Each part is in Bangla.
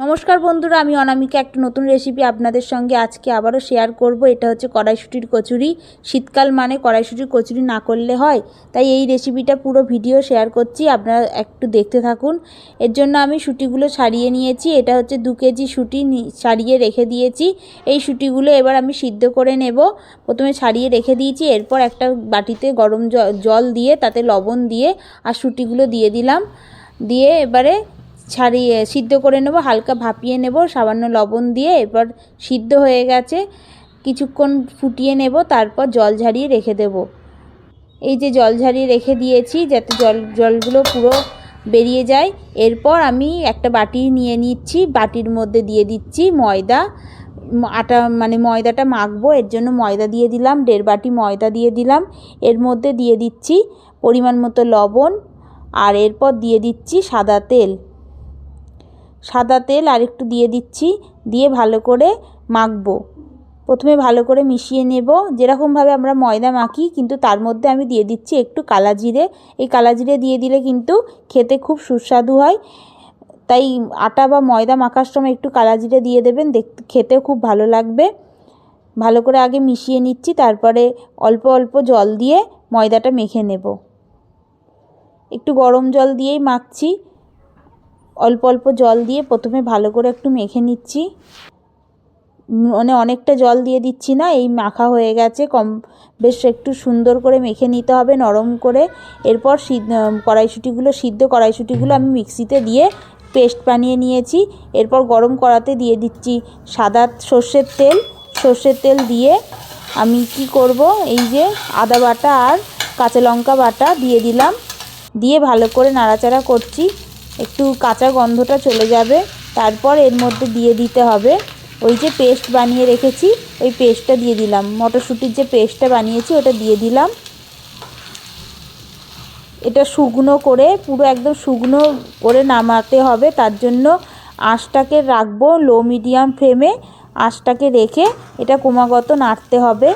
নমস্কার বন্ধুরা, আমি অনামিকা, একটা নতুন রেসিপি আপনাদের সঙ্গে আজকে আবারও শেয়ার করব। এটা হচ্ছে কড়াইশুটির কচুরি। শীতকাল মানে কড়াইশুটির কচুরি না করলে হয়। তাই এই রেসিপিটা পুরো ভিডিও শেয়ার করছি, আপনারা একটু দেখতে থাকুন। এর জন্য আমি শুটিগুলো ছাড়িয়ে নিয়েছি। এটা হচ্ছে দু কেজি শুটি ছাড়িয়ে রেখে দিয়েছি। এই শুটিগুলো এবার আমি সিদ্ধ করে নেব। প্রথমে ছাড়িয়ে রেখে দিয়েছি। এরপর একটা বাটিতে গরম জল দিয়ে, তাতে লবণ দিয়ে আর শুটিগুলো দিয়ে দিলাম। দিয়ে এবারে ছাড়িয়ে সিদ্ধ করে নেব, হালকা ভাপিয়ে নেব, সামান্য লবণ দিয়ে এরপর সিদ্ধ হয়ে গেছে। কিছুক্ষণ ফুটিয়ে নেব, তারপর জল ঝারিয়ে রেখে দেব। এই যে জল ঝারিয়ে রেখে দিয়েছি, যাতে জল, জলগুলো পুরো বেরিয়ে যায়। এরপর আমি একটা বাটি নিয়ে নিচ্ছি, বাটির মধ্যে দিয়ে দিচ্ছি ময়দা। আটা মানে ময়দাটা মাখবো, এর জন্য ময়দা দিয়ে দিলাম, দেড় বাটি ময়দা দিয়ে দিলাম। এর মধ্যে দিয়ে দিচ্ছি পরিমাণ মতো লবণ, আর এরপর দিয়ে দিচ্ছি সাদা তেল। সাদা তেল আর একটু দিয়ে দিচ্ছি, দিয়ে ভালো করে মাখবো। প্রথমে ভালো করে মিশিয়ে নেব। যেরকমভাবে আমরা ময়দা মাখি, কিন্তু তার মধ্যে আমি দিয়ে দিচ্ছি একটু কালা জিরে। এই কালা জিরে দিয়ে দিলে কিন্তু খেতে খুব সুস্বাদু হয়। তাই আটা বা ময়দা মাখার সময় একটু কালা জিরে দিয়ে দেবেন দেখতে খেতে খুব ভালো লাগবে। ভালো করে আগে মিশিয়ে নিচ্ছি, তারপরে অল্প অল্প জল দিয়ে ময়দাটা মেখে নেব। একটু গরম জল দিয়েই মাখছি। অল্প অল্প জল দিয়ে প্রথমে ভালো করে একটু মেখে নিচ্ছি। মানে অনেকটা জল দিয়ে দিচ্ছি না, এই মাখা হয়ে গেছে। কম, বেশ একটু সুন্দর করে মেখে নিতে হবে নরম করে। এরপর কড়াইশুটিগুলো, সিদ্ধ কড়াইশুটিগুলো আমি মিক্সিতে দিয়ে পেস্ট বানিয়ে নিয়েছি। এরপর গরম কড়াতে দিয়ে দিচ্ছি সাদা সর্ষের তেল। সর্ষের তেল দিয়ে আমি কি করব? এই যে আদা বাটা আর কাঁচা লঙ্কা বাটা দিয়ে দিলাম। দিয়ে ভালো করে নাড়াচাড়া করছি। একটু কাঁচা গন্ধটা চলে যাবে। তারপর এর মধ্যে দিয়ে দিতে হবে ওই যে পেস্ট বানিয়ে রেখেছি, ওই পেস্টটা দিয়ে দিলাম। মটরশুঁটির যে পেস্টটা বানিয়েছি, ওটা দিয়ে দিলাম। এটা শুকনো করে, পুরো একদম শুকনো করে নামাতে হবে। তার জন্য আঁশটাকে রাখব লো মিডিয়াম ফ্লেমে। আঁশটাকে রেখে এটা ক্রমাগত নাড়তে হবে।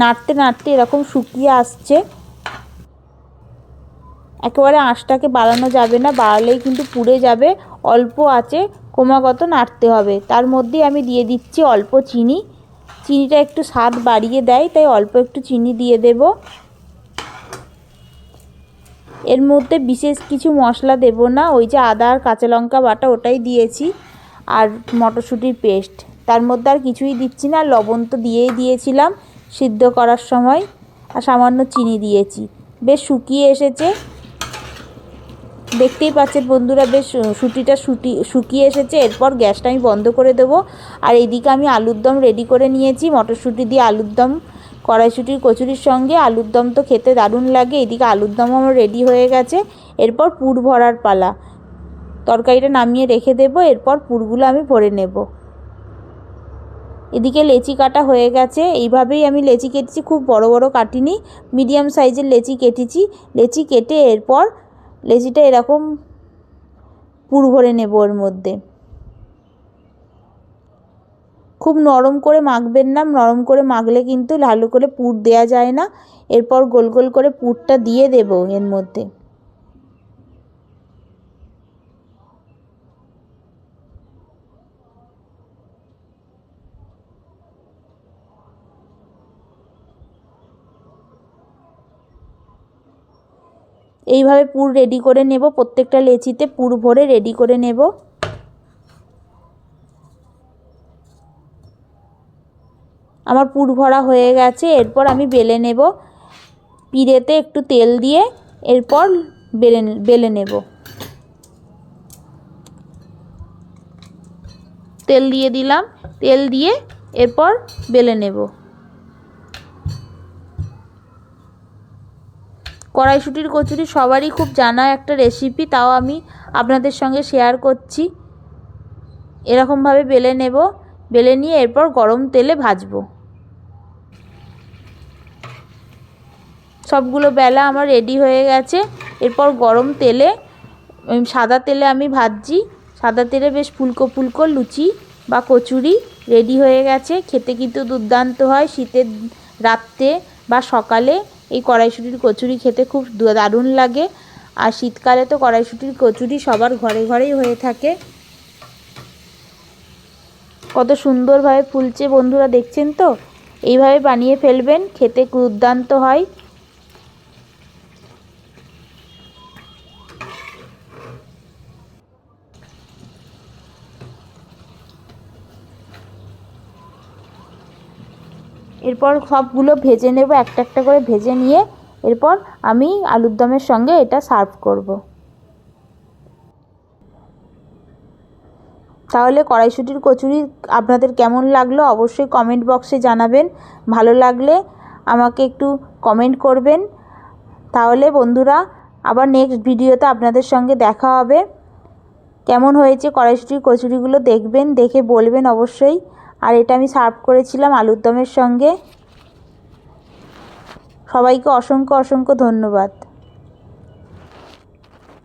নাড়তে নাড়তে এরকম শুকিয়ে আসছে। একেবারে আঁশটাকে বাড়ানো যাবে না, বাড়ালেই কিন্তু পুড়ে যাবে। অল্প আঁচে ক্রমাগত নাড়তে হবে। তার মধ্যেই আমি দিয়ে দিচ্ছি অল্প চিনি। চিনিটা একটু স্বাদ বাড়িয়ে দেয়, তাই অল্প একটু চিনি দিয়ে দেব। এর মধ্যে বিশেষ কিছু মশলা দেব না, ওই যে আদা আর কাঁচা লঙ্কা বাটা ওটাই দিয়েছি, আর মটরশুঁটির পেস্ট। তার মধ্যে আর কিছুই দিচ্ছি না, লবণ তো দিয়েই দিয়েছিলাম সিদ্ধ করার সময়, আর সামান্য চিনি দিয়েছি। বেশ শুকিয়ে এসেছে। দেখতেই পাচ্ছেন বন্ধুরা, বেশ সুটিটা সুটি শুকিয়ে এসেছে। এরপর গ্যাসটা আমি বন্ধ করে দেবো। আর এইদিকে আমি আলুর দম রেডি করে নিয়েছি। মটরশুঁটি দিয়ে আলুর দম কড়াইশুটির কচুরির সঙ্গে। আলুর দম তো খেতে দারুণ লাগে। এদিকে আলুর দম আমার রেডি হয়ে গেছে। এরপর পুর ভরার পালা। তরকারিটা নামিয়ে রেখে দেব। এরপর পুরগুলো আমি ভরে নেব। এদিকে লেচি কাটা হয়ে গেছে। এইভাবেই আমি লেচি কেটেছি। খুব বড় বড় কাটিনি। মিডিয়াম সাইজের লেচি কেটেছি। লেচি কেটে এরপর লেচিটা এরকম পুর ভরে নেব ওর মধ্যে। খুব নরম করে মাখবেন না, নরম করে মাখলে কিন্তু ভালো করে পুর দেওয়া যায় না। এরপর গোল গোল করে পুরটা দিয়ে দেব এর মধ্যে। এইভাবে পুর রেডি করে নেব। প্রত্যেকটা লেচিতে পুর ভরে রেডি করে নেব। আমার পুর ভরা হয়ে গেছে। এরপর আমি বেলে নেব। পিড়েতে একটু তেল দিয়ে এরপর বেলে বেলে নেব। তেল দিয়ে দিলাম। তেল দিয়ে এরপর বেলে নেব। কড়াইশুটির কচুরি সবারই খুব জানা একটা রেসিপি তাও আমি আপনাদের সঙ্গে শেয়ার করছি। এরকমভাবে বেলে নেব, বেলে নিয়ে এরপর গরম তেলে ভাজবো। সবগুলো বেলা আমার রেডি হয়ে গেছে। এরপর গরম তেলে সাদা তেলে আমি ভাজছি। সাদা তেলে বেশ ফুলকো ফুলকো লুচি বা কচুরি রেডি হয়ে গেছে। খেতে কিন্তু দুর্দান্ত হয় শীতের রাত্রে বা সকালে। এই কড়াইশুঁটির কচুরি খেতে খুব দারুণ লাগে। আর শীতকালে তো কড়াইশুঁটির কচুরি সবার ঘরে ঘরেই হয়ে থাকে। কত সুন্দরভাবে ফুলছে বন্ধুরা, দেখছেন তো? এইভাবে বানিয়ে ফেলবেন, খেতে দুর্দান্ত হয়। এরপর সবগুলো ভেজে নেব, একটা একটা করে ভেজে নিয়ে এরপর আমি আলুর দমের সঙ্গে এটা সার্ভ করব। তাহলে কড়াইশুটির কচুরি আপনাদের কেমন লাগল অবশ্যই কমেন্ট বক্সে জানাবেন। ভালো লাগলে আমাকে একটু কমেন্ট করবেন। তাহলে বন্ধুরা, আবার নেক্সট ভিডিওতে আপনাদের সঙ্গে দেখা হবে। কেমন হয়েছে কড়াইশুটির কচুরিগুলো দেখবেন, দেখে বলবেন অবশ্যই। আর এটা আমি সার্ভ করেছিলাম আলুর দমের সঙ্গে। সবাইকে অসংখ্য অসংখ্য ধন্যবাদ।